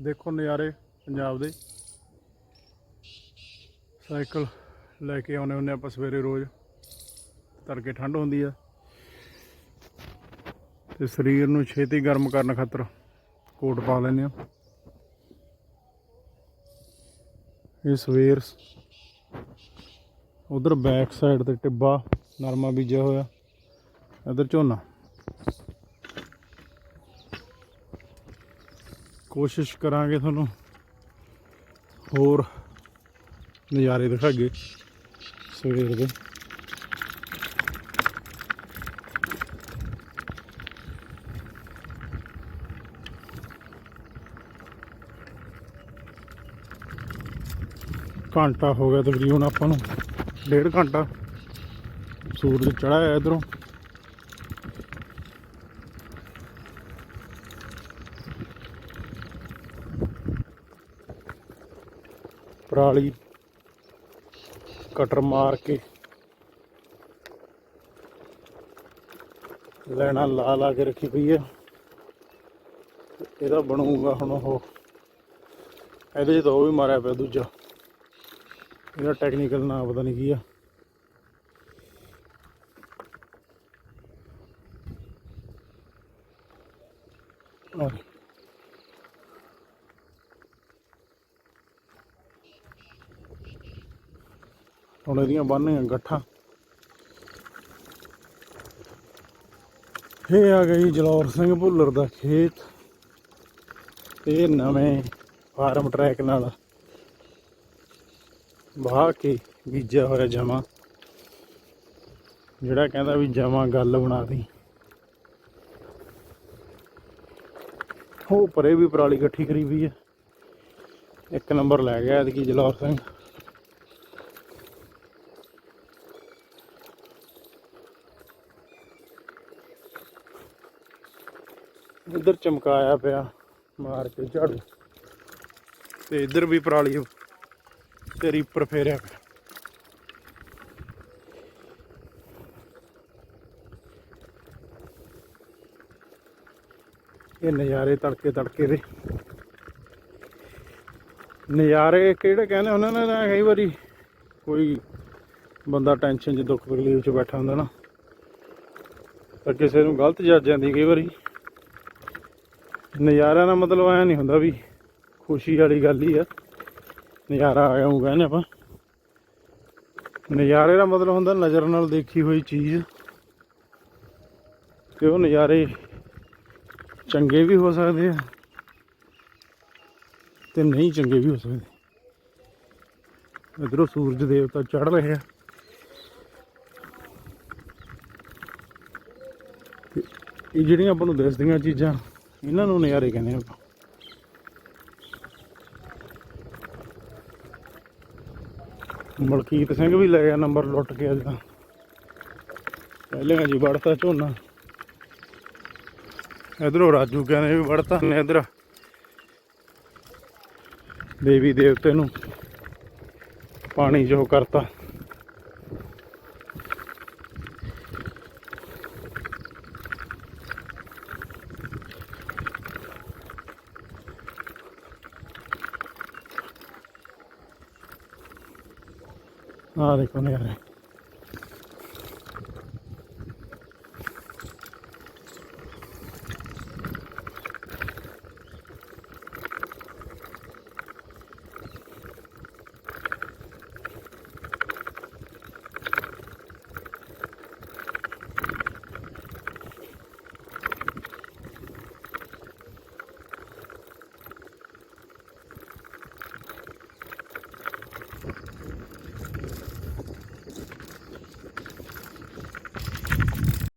ਦੇਖੋ ਨਜ਼ਾਰੇ ਪੰਜਾਬ ਦੇ। ਸਾਈਕਲ ਲੈ ਕੇ ਆਉਨੇ ਹੁੰਨੇ ਆਪਾਂ ਸਵੇਰੇ ਰੋਜ਼। ਤੜਕੇ ਠੰਡ ਹੁੰਦੀ ਆ। ਤੇ ਸਰੀਰ ਨੂੰ ਛੇਤੀ ਗਰਮ ਕਰਨ ਖਾਤਰ ਕੋਟ ਪਾ ਲੈਂਦੇ ਆ। ਇਹ ਸਵੇਰ ਉਧਰ ਬੈਕ ਸਾਈਡ ਤੇ ਟਿੱਬਾ, ਨਰਮਾ ਬੀਜਿਆ ਹੋਇਆ। ਇਧਰ ਝੋਨਾ। ਕੋਸ਼ਿਸ਼ ਕਰਾਂਗੇ ਤੁਹਾਨੂੰ ਹੋਰ ਨਜ਼ਾਰੇ ਦਿਖਾਗੇ ਸਵੇਰ ਦੇ। ਘੰਟਾ ਹੋ ਗਿਆ ਤਕਰੀਬਨ ਆਪਾਂ ਨੂੰ, ਡੇਢ ਘੰਟਾ। ਸੂਰਜ ਚੜ੍ਹਿਆ ਹੈ ਇਧਰੋਂ। ਪਰਾਲੀ ਕਟਰ ਮਾਰ ਕੇ ਲੈਣਾ ਲਾ ਲਾ ਕੇ ਰੱਖੀ ਪਈ ਹੈ ਇਹਦਾ ਬਣੂਗਾ ਹੁਣ ਉਹ। ਇਹਦੇ 'ਚ ਤਾਂ ਉਹ ਵੀ ਮਾਰਿਆ ਪਿਆ ਦੂਜਾ। ਇਹਦਾ ਟੈਕਨੀਕਲ ਨਾਮ ਪਤਾ ਨਹੀਂ ਕੀ ਆ। ਹੁਣ ਇਹਦੀਆਂ ਬੰਨ੍ਹੀਆਂ ਗੱਠਾਂ। ਇਹ ਆ ਗਈ ਜਲੌਰ ਸਿੰਘ ਭੁੱਲਰ ਦਾ ਖੇਤ। ਇਹ ਨਵੇਂ ਫਾਰਮ ਟਰੈਕ ਨਾਲ ਵਾਹ ਕੇ ਬੀਜਿਆ ਹੋਇਆ ਜਮਾ ਜਿਹੜਾ ਕਹਿੰਦਾ ਵੀ ਜਮਾ ਗੱਲ ਬਣਾ ਦੀ। ਉਹ ਪਰੇ ਵੀ ਪਰਾਲੀ ਇਕੱਠੀ ਕਰੀ ਵੀ ਹੈ। ਇੱਕ ਨੰਬਰ ਲੈ ਗਿਆ ਐਤਕੀ ਜਲੌਰ ਸਿੰਘ। ਇੱਧਰ ਚਮਕਾਇਆ ਪਿਆ ਮਾਰ ਕੇ ਝਾੜੂ। ਤੇ ਇੱਧਰ ਵੀ ਪਰਾਲੀ ਤੇ ਰੀਪਰ ਫੇਰਿਆ ਪਿਆ। ਇਹ ਨਜ਼ਾਰੇ ਤੜਕੇ ਤੜਕੇ ਦੇ। ਨਜ਼ਾਰੇ ਕਿਹੜੇ ਕਹਿੰਦੇ ਉਹਨਾਂ ਨੇ ਤਾਂ ਕਈ ਵਾਰੀ ਕੋਈ ਬੰਦਾ ਟੈਨਸ਼ਨ 'ਚ, ਦੁੱਖ ਤਕਲੀਫ 'ਚ ਬੈਠਾ ਹੁੰਦਾ ਨਾ। ਤਾਂ ਕਿਸੇ ਨੂੰ ਗਲਤ ਜੱਜ ਜਾਂਦੀ ਕਈ ਵਾਰੀ। ਨਜ਼ਾਰਾ ਦਾ ਮਤਲਬ ਐ ਨਹੀਂ ਹੁੰਦਾ ਵੀ ਖੁਸ਼ੀ ਵਾਲੀ ਗੱਲ ਹੀ ਆ। ਨਜ਼ਾਰਾ ਆ ਗਿਆ ਉਹ ਕਹਿੰਦੇ ਆਪਾਂ। ਨਜ਼ਾਰੇ ਦਾ ਮਤਲਬ ਹੁੰਦਾ ਨਜ਼ਰ ਨਾਲ ਦੇਖੀ ਹੋਈ ਚੀਜ਼। ਤੇ ਉਹ ਨਜ਼ਾਰੇ ਚੰਗੇ ਵੀ ਹੋ ਸਕਦੇ ਆ ਤੇ ਨਹੀਂ ਚੰਗੇ ਵੀ ਹੋ ਸਕਦੇ। ਇਧਰੋਂ ਸੂਰਜ ਦੇਵਤਾ ਚੜ ਰਹੇ ਆ। ਇਹ ਜਿਹੜੀਆਂ ਆਪਾਂ ਨੂੰ ਦਿਸਦੀਆਂ ਚੀਜ਼ਾਂ ਇਹਨਾਂ ਨੂੰ ਨਜ਼ਾਰੇ ਕਹਿੰਦੇ ਆਪਾਂ। ਮਲਕੀਤ ਸਿੰਘ ਵੀ ਲੈ ਗਿਆ ਨੰਬਰ ਲੁੱਟ ਕੇ ਅੱਜ ਤਾਂ। ਪਹਿਲੇ ਜੀ, ਵੜਤਾ ਝੋਨਾ। ਇਧਰੋਂ ਰਾਜੂ ਕਹਿੰਦੇ ਵੀ ਵੜਤਾ ਨੇ ਇਧਰ। ਦੇਵੀ ਦੇਵਤੇ ਨੂੰ ਪਾਣੀ ਜੋ ਕਰਤਾ। ਆ ਦੇਖੋ ਨਜ਼ਾਰੇ।